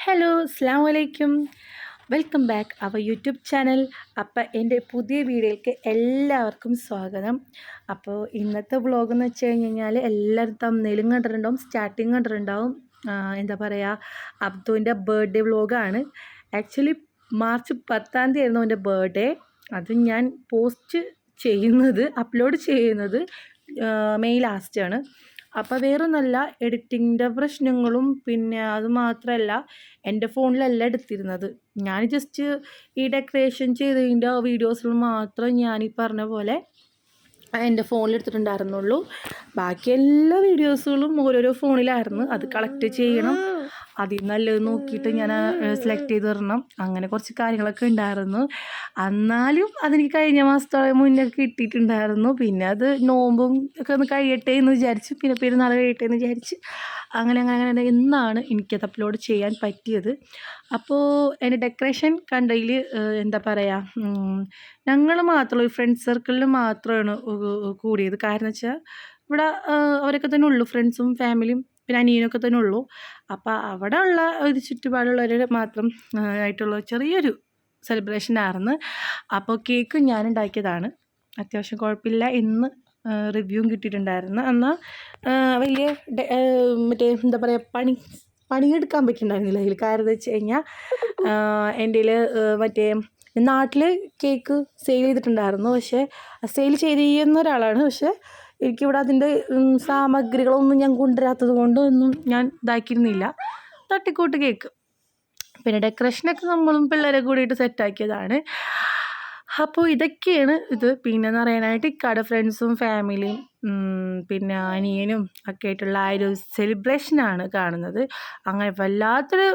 Hello അസ്സാം വലൈക്കും welcome back our YouTube channel അപ്പോൾ എന്റെ പുതിയ വീഡിയോയിലേക്ക് എല്ലാവർക്കും സ്വാഗതം. അപ്പോൾ ഇന്നത്തെ വ്ളോഗ് എന്ന് വെച്ച് കഴിഞ്ഞ് കഴിഞ്ഞാൽ എല്ലാവരും തമ്മിലും കണ്ടിട്ടുണ്ടാവും സ്റ്റാർട്ടിങ് കണ്ടിട്ടുണ്ടാവും. എന്താ പറയുക അബ്ദുവിന്റെ ബർത്ത്ഡേ വ്ളോഗാണ് ആക്ച്വലി മാർച്ച് പത്താം തീയതി ആയിരുന്നു എന്റെ ബർത്ത്ഡേ അത് ഞാൻ പോസ്റ്റ് ചെയ്യുന്നത് അപ്ലോഡ് ചെയ്യുന്നത് മെയ് ലാസ്റ്റാണ് അപ്പോൾ വേറൊന്നല്ല എഡിറ്റിങ്ങിന്റെ പ്രശ്നങ്ങളും പിന്നെ അത് മാത്രമല്ല എന്റെ ഫോണിലല്ല എടുത്തിരുന്നത്. ഞാൻ ജസ്റ്റ് ഈ ഡെക്കറേഷൻ ചെയ്തതിന്റെ വീഡിയോസിൽ മാത്രം ഞാൻ ഈ പറഞ്ഞ പോലെ എന്റെ ഫോണിലെടുത്തിട്ടുണ്ടായിരുന്നുള്ളൂ. ബാക്കി എല്ലാ വീഡിയോസുകളും ഓരോരോ ഫോണിലായിരുന്നു. അത് കളക്ട് ചെയ്യണം. അതിൽ നല്ലത് നോക്കിയിട്ട് ഞാൻ സെലക്ട് ചെയ്ത് തരണം അങ്ങനെ കുറച്ച് കാര്യങ്ങളൊക്കെ ഉണ്ടായിരുന്നു. എന്നാലും അതെനിക്ക് കഴിഞ്ഞ മാസത്തോളം മുന്നേ കിട്ടിയിട്ടുണ്ടായിരുന്നു. പിന്നെ അത് നോമ്പും ഒക്കെ ഒന്ന് കഴിയട്ടെ എന്ന് വിചാരിച്ചു പിന്നെ പെരുന്നാൾ കഴിയട്ടെ എന്ന് വിചാരിച്ച് അങ്ങനെ അങ്ങനെ അങ്ങനെ ഇന്നാണ് എനിക്കത് അപ്ലോഡ് ചെയ്യാൻ പറ്റിയത്. അപ്പോൾ എന്റെ ഡെക്കറേഷൻ കണ്ടതിൽ എന്താ പറയുക ഞങ്ങൾ മാത്രമല്ല ഫ്രണ്ട് സർക്കിളിൽ മാത്രമാണ് കൂടിയത്. കാരണം വെച്ചാൽ ഇവിടെ അവരൊക്കെ തന്നെ ഉള്ളു. ഫ്രണ്ട്സും ഫാമിലിയും പിന്നെ അനിയനൊക്കെ തന്നെ ഉള്ളൂ. അപ്പോൾ അവിടെ ഉള്ള ഒരു ചുറ്റുപാടുള്ളവർ മാത്രം ആയിട്ടുള്ള ചെറിയൊരു സെലിബ്രേഷൻ ആയിരുന്നു. അപ്പോൾ കേക്ക് ഞാൻ ഉണ്ടാക്കിയതാണ്. അത്യാവശ്യം കുഴപ്പമില്ല ഇന്ന് റിവ്യൂവും കിട്ടിയിട്ടുണ്ടായിരുന്നു. എന്നാൽ വലിയ മറ്റേ എന്താ പറയുക പണി പണിയെടുക്കാൻ പറ്റുന്നുണ്ടായിരുന്നില്ല അതിൽ കാരണം എന്ന് വെച്ച് കഴിഞ്ഞാൽ എന്റെ മറ്റേ നാട്ടിൽ കേക്ക് സെയിൽ ചെയ്തിട്ടുണ്ടായിരുന്നു. പക്ഷേ സെയിൽ ചെയ്യുന്ന ഒരാളാണ്. പക്ഷേ എനിക്കിവിടെ അതിന്റെ സാമഗ്രികളൊന്നും ഞാൻ കൊണ്ടുവരാത്തത് കൊണ്ടൊന്നും ഞാൻ ഇതാക്കിയിരുന്നില്ല. തട്ടിക്കൂട്ട് കേക്ക്. പിന്നെ ഡെക്കറേഷനൊക്കെ നമ്മളും പിള്ളേരെ കൂടിയിട്ട് സെറ്റാക്കിയതാണ്. അപ്പോൾ ഇതൊക്കെയാണ് ഇത്. പിന്നെന്ന് പറയാനായിട്ട് ഇക്കാടെ ഫ്രണ്ട്സും ഫാമിലിയും പിന്നെ അനിയനും ഒക്കെ ആയിട്ടുള്ള ആ ഒരു സെലിബ്രേഷനാണ് കാണുന്നത്. അങ്ങനെ വല്ലാത്തൊരു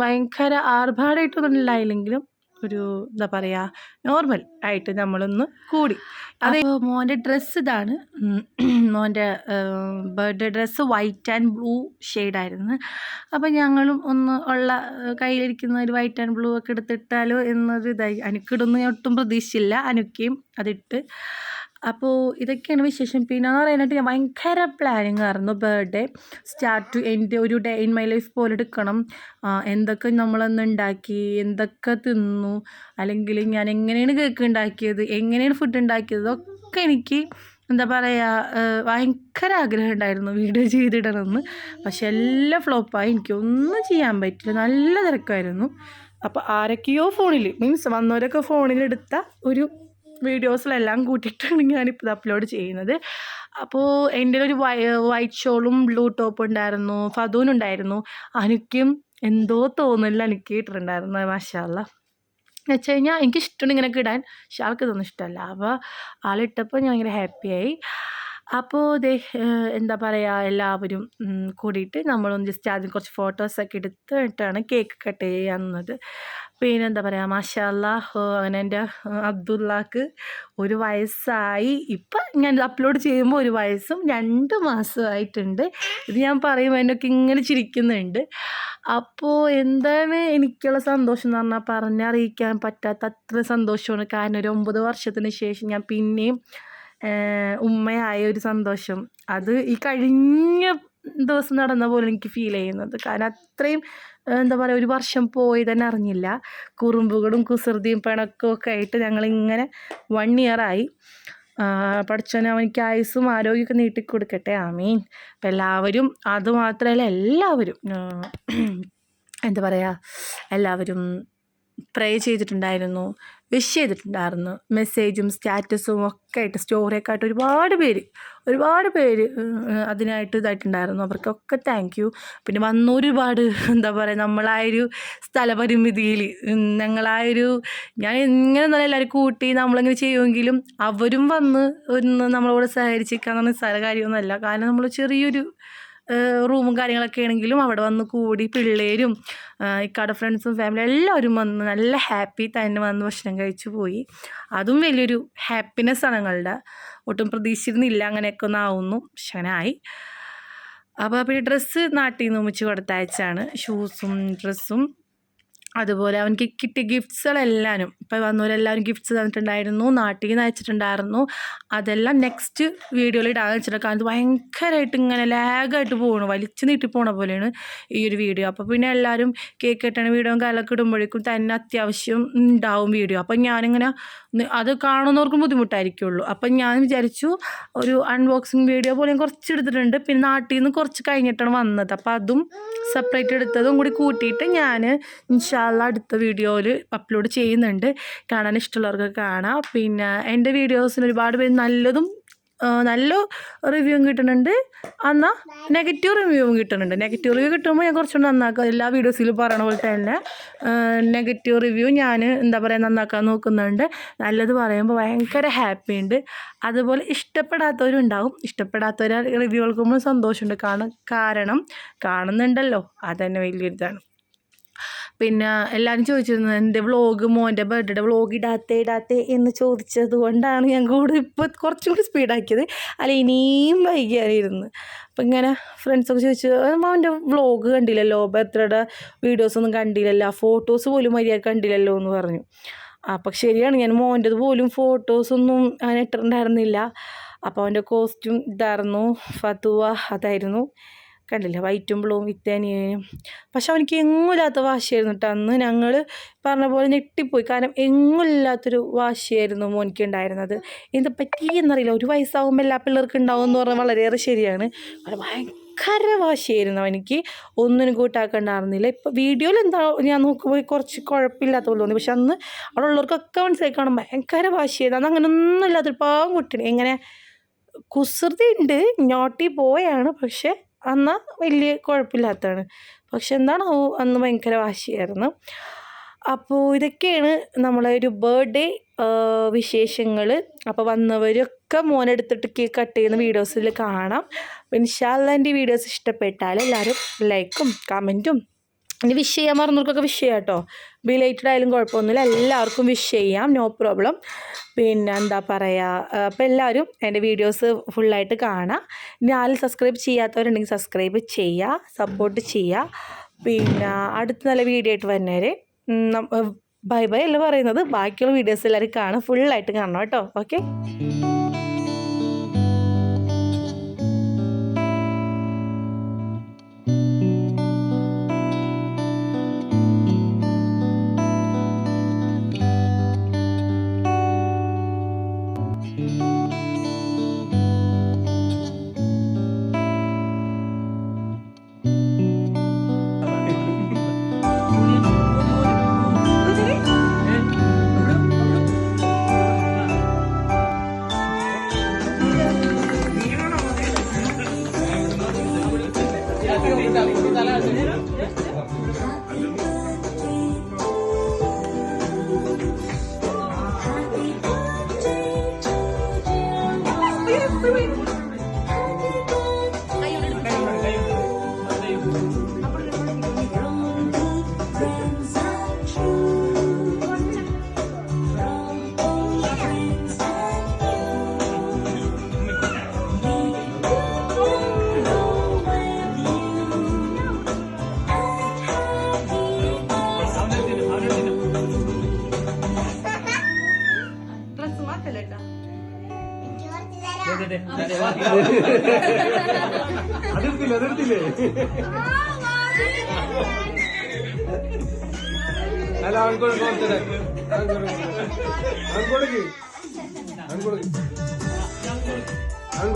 ഭയങ്കര ആർഭാടമായിട്ടൊന്നും ഉണ്ടായില്ലെങ്കിലും ഒരു എന്താ പറയുക നോർമൽ ആയിട്ട് നമ്മളൊന്ന് കൂടി. അത് മോന്റെ ഡ്രസ്സ് ഇതാണ്. മോന്റെ birthday dress white and blue ഷെയ്ഡായിരുന്നു അപ്പോൾ ഞങ്ങളും ഒന്ന് ഉള്ള കയ്യിലിരിക്കുന്ന ഒരു വൈറ്റ് ആൻഡ് ബ്ലൂ ഒക്കെ എടുത്തിട്ടാലോ എന്നൊരു ഇതായി അനുക്കിടുന്നു ഞാൻ ഒട്ടും പ്രതീക്ഷിച്ചില്ല. അനുക്കയും അതിട്ട്. അപ്പോൾ ഇതൊക്കെയാണ് വിശേഷം. പിന്നെ എന്ന് പറയാനായിട്ട് ഞാൻ ഭയങ്കര പ്ലാനിങ് ആയിരുന്നു ബർത്ത്ഡേ സ്റ്റാർട്ട് ടു എന്റെ ഒരു ഡേ ഇൻ മൈ ലൈഫ് പോലെ എടുക്കണം. എന്തൊക്കെ നമ്മളന്ന് ഉണ്ടാക്കി എന്തൊക്കെ തിന്നു അല്ലെങ്കിൽ ഞാൻ എങ്ങനെയാണ് കേക്ക് ഉണ്ടാക്കിയത് എങ്ങനെയാണ് ഫുഡ് ഉണ്ടാക്കിയത് ഒക്കെ എനിക്ക് എന്താ പറയുക ഭയങ്കര ആഗ്രഹം ഉണ്ടായിരുന്നു വീഡിയോ ചെയ്തിടണമെന്ന്. പക്ഷെ എല്ലാം ഫ്ലോപ്പായി എനിക്കൊന്നും ചെയ്യാൻ പറ്റില്ല. നല്ല തിരക്കായിരുന്നു. അപ്പോൾ ആരൊക്കെയോ ഫോണിൽ മീൻസ് വന്നവരൊക്കെ ഫോണിലെടുത്ത ഒരു വീഡിയോസിലെല്ലാം കൂട്ടിയിട്ടാണ് ഞാനിപ്പോൾ അപ്ലോഡ് ചെയ്യുന്നത്. അപ്പോൾ എന്റെ ഒരു വൈറ്റ് ഷോളും ബ്ലൂ ടോപ്പ് ഉണ്ടായിരുന്നു. ഫതൂനുണ്ടായിരുന്നു അനുക്കും എന്തോ തോന്നില്ല എനിക്ക് ഇട്ടിട്ടുണ്ടായിരുന്നു മാഷാല്ല എന്ന് വെച്ച് കഴിഞ്ഞാൽ എനിക്ക് ഇഷ്ടമുണ്ട് ഇങ്ങനെയൊക്കെ ഇടാൻ. പക്ഷെ ആൾക്ക് ഇതൊന്നും ഇഷ്ടമല്ല. അപ്പോൾ ആളിട്ടപ്പോൾ ഞാൻ ഭയങ്കര ഹാപ്പിയായി അപ്പോൾ ദേ എന്താ പറയുക എല്ലാവരും കൂടിയിട്ട് നമ്മളൊന്ന് ജസ്റ്റ് ആദ്യം കുറച്ച് ഫോട്ടോസൊക്കെ എടുത്തിട്ടാണ് കേക്ക് കട്ട് ചെയ്യുന്നത് പിന്നെ എന്താ പറയുക മാഷാല്ല അങ്ങനെ എന്റെ അബ്ദുള്ളക്ക് ഒരു വയസ്സായി. ഇപ്പം ഞാൻ അപ്ലോഡ് ചെയ്യുമ്പോൾ ഒരു വയസ്സും രണ്ട് മാസമായിട്ടുണ്ട് ഇത് ഞാൻ പറയുമ്പോൾ എന്നൊക്കെ ഇങ്ങനെ ചിരിക്കുന്നുണ്ട്. അപ്പോൾ എന്താണ് എനിക്കുള്ള സന്തോഷം എന്ന് പറഞ്ഞാൽ പറഞ്ഞറിയിക്കാൻ പറ്റാത്ത അത്ര സന്തോഷമാണ്. കാരണം ഒരു ഒമ്പത് വർഷത്തിന് ശേഷം ഞാൻ പിന്നെയും ഉമ്മയായ ഒരു സന്തോഷം. അത് ഈ കഴിഞ്ഞ ദിവസം നടന്ന പോലെ എനിക്ക് ഫീൽ ചെയ്യുന്നത്. കാരണം അത്രയും എന്താ പറയുക ഒരു വർഷം പോയി തന്നെ അറിഞ്ഞില്ല. കുറുമ്പുകളും കുസൃതിയും പിണക്കവും ഒക്കെ ആയിട്ട് ഞങ്ങളിങ്ങനെ വൺ ഇയറായി പഠിച്ചവനെ അവനിക്ക് ആയുസ്സും ആരോഗ്യമൊക്കെ നീട്ടിക്കൊടുക്കട്ടെ ആമീൻ. അപ്പം എല്ലാവരും അതുമാത്രമല്ല എല്ലാവരും എന്താ പറയുക എല്ലാവരും പ്രേ ചെയ്തിട്ടുണ്ടായിരുന്നു വിഷ് ചെയ്തിട്ടുണ്ടായിരുന്നു. മെസ്സേജും സ്റ്റാറ്റസും ഒക്കെ ആയിട്ട് സ്റ്റോറിയൊക്കെ ആയിട്ട് ഒരുപാട് പേര് ഒരുപാട് പേര് അതിനായിട്ട് ഇതായിട്ടുണ്ടായിരുന്നു. അവർക്കൊക്കെ താങ്ക് യു പിന്നെ വന്ന ഒരുപാട് എന്താ പറയുക നമ്മളായൊരു സ്ഥലപരിമിതിയിൽ ഞങ്ങളായൊരു ഞാൻ എങ്ങനെ നല്ല എല്ലാവരും കൂട്ടി നമ്മളിങ്ങനെ ചെയ്യുമെങ്കിലും അവരും വന്ന് ഒന്ന് നമ്മളോട് സഹകരിച്ചിരിക്കാന്നു പറഞ്ഞ സ്ഥല കാര്യമൊന്നുമല്ല കാരണം നമ്മൾ ചെറിയൊരു റൂമും കാര്യങ്ങളൊക്കെ ആണെങ്കിലും അവിടെ വന്ന് കൂടി പിള്ളേരും ഇക്കാടെ ഫ്രണ്ട്സും ഫാമിലി എല്ലാവരും വന്ന് നല്ല ഹാപ്പി തന്നെ വന്ന് ഭക്ഷണം കഴിച്ചു പോയി. അതും വലിയൊരു ഹാപ്പിനെസ് ആണ് ഞങ്ങളുടെ ഒട്ടും പ്രതീക്ഷിച്ചിരുന്നില്ല അങ്ങനെയൊക്കെ ഒന്ന് ആവുന്നു. പക്ഷെ അങ്ങനെ ആയി. അപ്പോൾ പിന്നെ ഡ്രസ്സ് നാട്ടിൽ നിന്ന് ഒമിച്ച് കൊടുത്തയച്ചാണ് ഷൂസും ഡ്രസ്സും അതുപോലെ അവനക്ക് കിട്ടിയ ഗിഫ്റ്റ്സുകളെല്ലാനും ഇപ്പോൾ വന്നവരെല്ലാവരും ഗിഫ്റ്റ്സ് തന്നിട്ടുണ്ടായിരുന്നു നാട്ടിൽ നിന്ന് അയച്ചിട്ടുണ്ടായിരുന്നു. അതെല്ലാം നെക്സ്റ്റ് വീഡിയോയിൽ ഇടാൻ വെച്ചിട്ടുണ്ട്. കാരണം ഭയങ്കരമായിട്ട് ഇങ്ങനെ ലാഗായിട്ട് പോകണം വലിച്ചു നീട്ടി പോണ പോലെയാണ് ഈ ഒരു വീഡിയോ അപ്പോൾ പിന്നെ എല്ലാവരും കേക്ക് കെട്ടണ വീഡിയോ കാലൊക്കെ ഇടുമ്പോഴേക്കും തന്നെ അത്യാവശ്യം ഉണ്ടാവും വീഡിയോ അപ്പം ഞാനിങ്ങനെ അത് കാണുന്നവർക്കും ബുദ്ധിമുട്ടായിരിക്കുള്ളൂ. അപ്പം ഞാൻ വിചാരിച്ചു ഒരു അൺബോക്സിങ് വീഡിയോ പോലെ ഞാൻ കുറച്ച് എടുത്തിട്ടുണ്ട്. പിന്നെ നാട്ടിൽ നിന്ന് കുറച്ച് കഴിഞ്ഞിട്ടാണ് വന്നത്. അപ്പം അതും സെപ്പറേറ്റ് എടുത്തതും കൂടി കൂട്ടിയിട്ട് ഞാൻ ഇൻഷാല്ല അടുത്ത വീഡിയോയിൽ അപ്ലോഡ് ചെയ്യുന്നുണ്ട്. കാണാൻ ഇഷ്ടമുള്ളവർക്ക് കാണാം. പിന്നെ എന്റെ വീഡിയോസിന് ഒരുപാട് പേര് നല്ലതും നല്ല റിവ്യൂവും കിട്ടുന്നുണ്ട്. എന്നാൽ നെഗറ്റീവ് റിവ്യൂവും കിട്ടുന്നുണ്ട്. നെഗറ്റീവ് റിവ്യൂ കിട്ടുമ്പോൾ ഞാൻ കുറച്ചുകൂടി നന്നാക്കാം. എല്ലാ വീഡിയോസിലും പറയണ പോലെ തന്നെ നെഗറ്റീവ് റിവ്യൂ ഞാൻ എന്താ പറയുക നന്നാക്കാൻ നോക്കുന്നുണ്ട്. നല്ലത് പറയുമ്പോൾ ഭയങ്കര ഹാപ്പി ഉണ്ട്. അതുപോലെ ഇഷ്ടപ്പെടാത്തവരും ഉണ്ടാകും ഇഷ്ടപ്പെടാത്തവരാ റിവ്യൂ കൊടുക്കുമ്പോൾ സന്തോഷമുണ്ട്. കാരണം കാണുന്നുണ്ടല്ലോ. അതന്നെ വലിയൊരിതാണ്. പിന്നെ എല്ലാവരും ചോദിച്ചിരുന്നു എന്റെ വ്ളോഗ് മോന്റെ ബർത്ത്ഡേ വ്ളോഗ് ഇടാത്തേ ഇടാത്തേ എന്ന് ചോദിച്ചത് കൊണ്ടാണ് ഞാൻ കൂടെ ഇപ്പോൾ കുറച്ചും കൂടി സ്പീഡാക്കിയത് അല്ല ഇനിയും വൈകിയായിരുന്നു. അപ്പം ഇങ്ങനെ ഫ്രണ്ട്സൊക്കെ ചോദിച്ചു മോന്റെ വ്ളോഗ് കണ്ടില്ലല്ലോ? ബർത്ത്ഡേയുടെ വീഡിയോസൊന്നും കണ്ടില്ലല്ലോ? ഫോട്ടോസ് പോലും മര്യാദ കണ്ടില്ലല്ലോ? എന്ന് പറഞ്ഞു. അപ്പം ശരിയാണ്. ഞാൻ മോന്റെത് പോലും ഫോട്ടോസൊന്നും അങ്ങനെ ഇട്ടിട്ടുണ്ടായിരുന്നില്ല. അപ്പോൾ അവന്റെ കോസ്റ്റ്യൂം ഇതായിരുന്നു ഫതുവ അതായിരുന്നു. കണ്ടില്ല. വൈറ്റും ബ്ലൂവും വിത്താനിയനും പക്ഷെ അവനിക്ക് എങ്ങുമില്ലാത്ത വാശിയായിരുന്നു കേട്ടോ. അന്ന് ഞങ്ങൾ പറഞ്ഞ പോലെ ഞെട്ടിപ്പോയി. കാരണം എങ്ങുമില്ലാത്തൊരു വാശിയായിരുന്നു മോനിക്ക് ഉണ്ടായിരുന്നത്. എന്ത് പറ്റിയെന്നറിയില്ല ഒരു വയസ്സാകുമ്പോൾ എല്ലാ പിള്ളേർക്കും ഉണ്ടാവും എന്ന് പറഞ്ഞാൽ വളരെയേറെ ശരിയാണ്. ഭയങ്കര വാശിയായിരുന്നു അവനിക്ക്. ഒന്നിനും കൂട്ടാക്കണ്ടായിരുന്നില്ല. ഇപ്പം വീഡിയോയിൽ എന്താ ഞാൻ നോക്കുമ്പോൾ കുറച്ച് കുഴപ്പമില്ലാത്ത പോലെ തോന്നി. പക്ഷെ അന്ന് അവിടെ ഉള്ളവർക്കൊക്കെ മനസ്സിലാക്കണം കാണും ഭയങ്കര വാശിയായിരുന്നു. അന്ന് അങ്ങനെ ഒന്നും ഇല്ലാത്തൊരു പാവം കുട്ടിയാണ് എങ്ങനെ? കുസൃതി ഉണ്ട് ഞോട്ടി പോയാണ്. പക്ഷെ എന്നാൽ വലിയ കുഴപ്പമില്ലാത്തതാണ് പക്ഷെ എന്താണ് അന്ന് ഭയങ്കര വാശിയായിരുന്നു. അപ്പോൾ ഇതൊക്കെയാണ് നമ്മളെ ഒരു ബർത്ത്ഡേ വിശേഷങ്ങൾ അപ്പോൾ വന്നവരൊക്കെ മോനെടുത്തിട്ട് കേക്ക് കട്ട് ചെയ്യുന്ന വീഡിയോസിൽ കാണാം. ഇൻഷാല്ല എന്റെ വീഡിയോസ് ഇഷ്ടപ്പെട്ടാൽ എല്ലാവരും ലൈക്കും കമന്റും ഇനി വിഷ് ചെയ്യാൻ മറന്നവർക്കൊക്കെ വിഷ് ചെയ്യാം കേട്ടോ. ബിലേറ്റഡ് ആയാലും കുഴപ്പമൊന്നുമില്ല. എല്ലാവർക്കും വിഷ് ചെയ്യാം. നോ പ്രോബ്ലം പിന്നെ എന്താ പറയുക അപ്പോൾ എല്ലാവരും എന്റെ വീഡിയോസ് ഫുള്ളായിട്ട് കാണാം. ഇനി ആരും സബ്സ്ക്രൈബ് ചെയ്യാത്തവരുണ്ടെങ്കിൽ സബ്സ്ക്രൈബ് ചെയ്യുക സപ്പോർട്ട് ചെയ്യുക പിന്നെ അടുത്ത നല്ല വീഡിയോ ആയിട്ട് വരുന്നവരെ ബൈ ബൈ അല്ല പറയുന്നത്? ബാക്കിയുള്ള വീഡിയോസ് എല്ലാവരും കാണാം. ഫുള്ളായിട്ട് കാണണം കേട്ടോ. ഓക്കെ ഡ്രസ്സ് അതെടുത്തില്ലേ അതിർത്തില്ലേ അല്ല അവൻ കൊടുക്ക് കൊടുത്തത് അവൻ കൊടുക്ക് അവൻ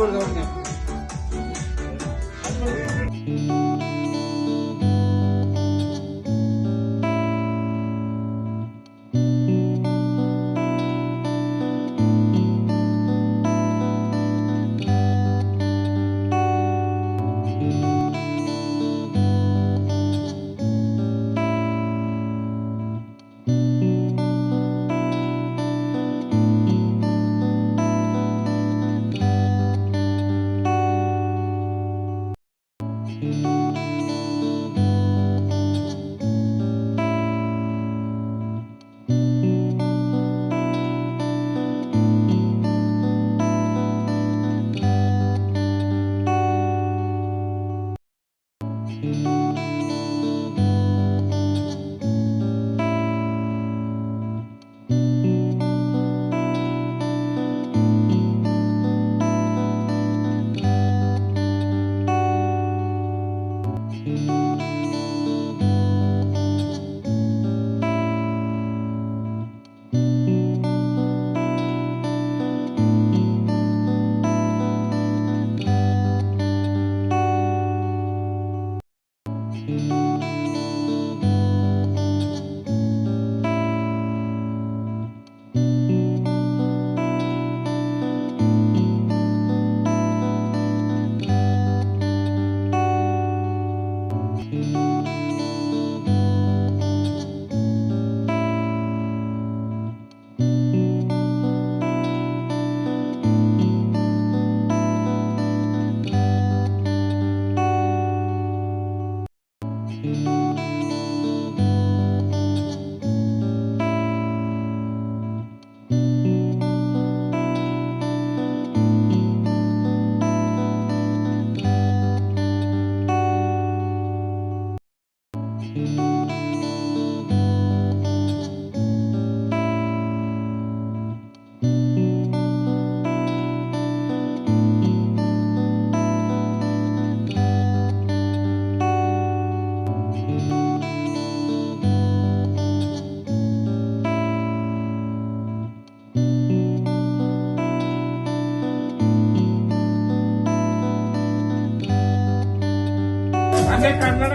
കണ്ണട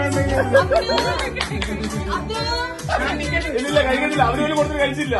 ഇല്ലില്ല കഴിക്കത്തില്ല അവർ പോലും കൊടുത്തിട്ട് കഴിച്ചില്ല.